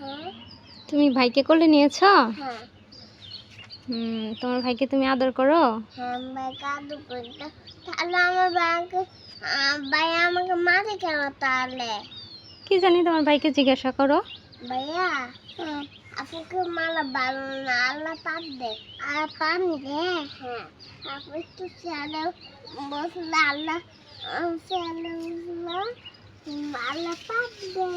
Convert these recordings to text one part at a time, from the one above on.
হ্যাঁ। তুমি ভাইকে কোলে নিয়েছ? হ্যাঁ। হুম তোমার ভাইকে তুমি আদর করো? হ্যাঁ ভাই কাদু করতো তাহলে আমার ভাইকে ভাই আমাকে মারে কেন তাহলে? কি জানি তোমার ভাইকে জিজ্ঞাসা করো। ভাইয়া আপনাকে মালা ভালো না আল্লাহ পাপ দে। আর পান দে হ্যাঁ। আপনি একটু ছেলে বসলে আল্লাহ ছেলে বসলে আল্লাহ পাপ দে।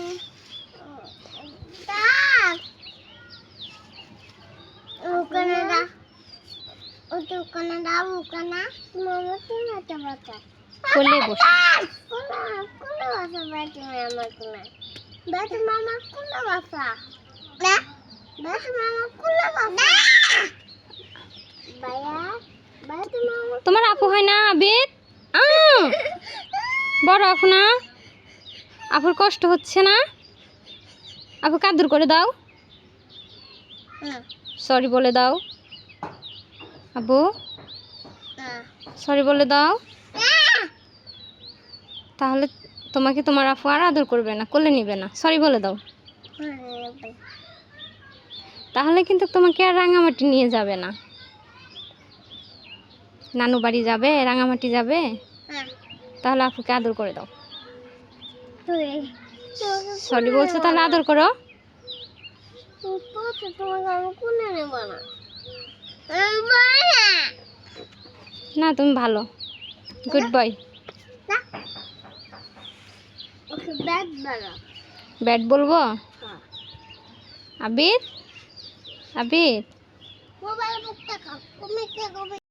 ওখানে দা ওখানে দাও ওখানে মামা তুমি একটা বাচ্চা কোলে বসে কোলে কোলে বাসা বাচ্চা আমার কোলে মামা কোলে বাসা না মামা কোলে বাসা ভাইয়া বেটা মামা তোমার আপু হয় না আবিদ? আহ! বড় আপু না? আপুর কষ্ট হচ্ছে না? আপু কাদুর করে দাও। সরি বলে দাও। আবু সরি বলে দাও। তাহলে তোমাকে তোমার আপু আর আদর করবে না কোলে নিবে না। সরি বলে দাও। তাহলে কিন্তু তোমাকে আর রাঙামাটি নিয়ে যাবে না। নানু বাড়ি যাবে রাঙামাটি যাবে? তাহলে আপুকে আদর করে দাও। সরি বলছো, তাহলে আদর করো। না বই তুমি ভালো। গুড বানা ব্যাট বলব? আবিদ আবিদ